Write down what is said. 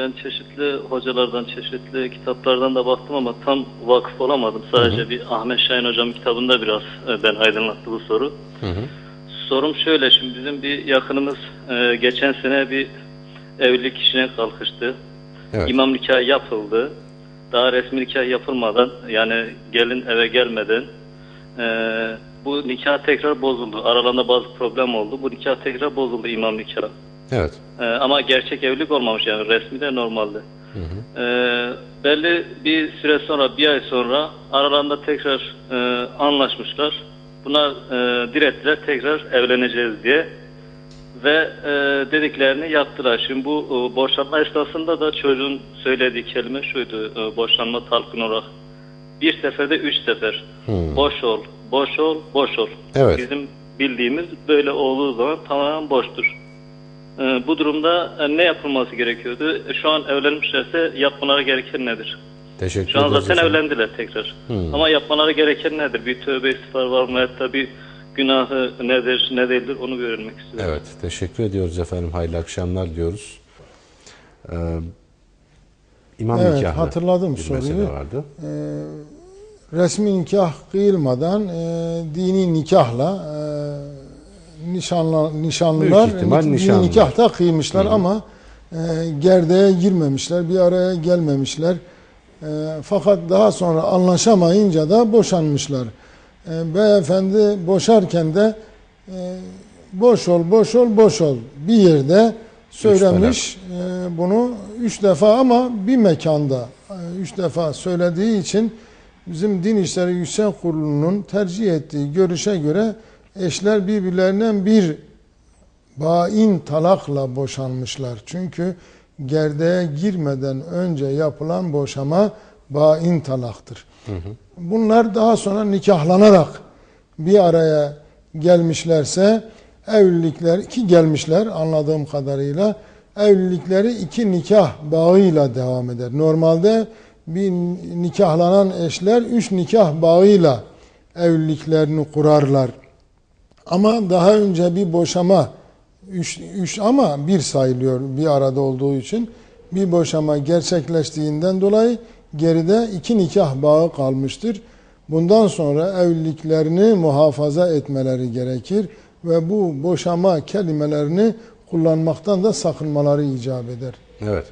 Ben çeşitli hocalardan, çeşitli kitaplardan da baktım ama tam vakıf olamadım. Sadece bir Ahmet Şahin hocam kitabında biraz e, ben aydınlattı bu soru. Sorum şöyle, şimdi bizim bir yakınımız e, geçen sene bir evlilik işine kalkıştı. Evet. İmam nikahı yapıldı. Daha resmi nikah yapılmadan yani gelin eve gelmeden e, bu nikah tekrar bozuldu. Aralarında bazı problem oldu. Bu nikah tekrar bozuldu imam nikahı. Evet. Ee, ama gerçek evlilik olmamış yani resmi de normalde. Ee, belli bir süre sonra bir ay sonra aralarında tekrar e, anlaşmışlar. Buna e, direttiler tekrar evleneceğiz diye ve e, dediklerini yaptılar. Şimdi bu e, boşanma esnasında da çocuğun söylediği kelime şuydu e, boşanma talkın olarak. Bir seferde üç sefer. Boş ol, boş ol, boş ol. Evet. Bizim bildiğimiz böyle olduğu zaman tamamen boştur. Ee, bu durumda e, ne yapılması gerekiyordu? E, Şu an evlenmişlerse yapmaları gereken nedir? Teşekkür Şu an zaten efendim. evlendiler tekrar. Ama yapmaları gereken nedir? Bir tövbe istiğfar var mı? Hatta bir günahı nedir, ne değildir onu bir öğrenmek istiyorum. Evet. Teşekkür ediyoruz efendim. Hayırlı akşamlar diyoruz. Ee, imam Evet, nikahlı hatırladım bir soruyu. mesele vardı. resmi nikah kıyılmadan e, dini nikahla nişanlı, nişanlılar ihtimal nik- dini nişanlılar. nikah da kıymışlar ama e, gerdeğe girmemişler, bir araya gelmemişler. E, fakat daha sonra anlaşamayınca da boşanmışlar. E, beyefendi boşarken de e, boş ol, boş ol, boş ol bir yerde söylemiş e, bunu üç defa ama bir mekanda e, üç defa söylediği için bizim Din İşleri Yüksek Kurulu'nun tercih ettiği görüşe göre eşler birbirlerinden bir bain talakla boşanmışlar. Çünkü gerdeğe girmeden önce yapılan boşama bain talaktır. Bunlar daha sonra nikahlanarak bir araya gelmişlerse evlilikler ki gelmişler anladığım kadarıyla evlilikleri iki nikah bağıyla devam eder. Normalde bir nikahlanan eşler üç nikah bağıyla evliliklerini kurarlar. Ama daha önce bir boşama üç, üç ama bir sayılıyor bir arada olduğu için bir boşama gerçekleştiğinden dolayı geride iki nikah bağı kalmıştır. Bundan sonra evliliklerini muhafaza etmeleri gerekir ve bu boşama kelimelerini kullanmaktan da sakınmaları icap eder. Evet.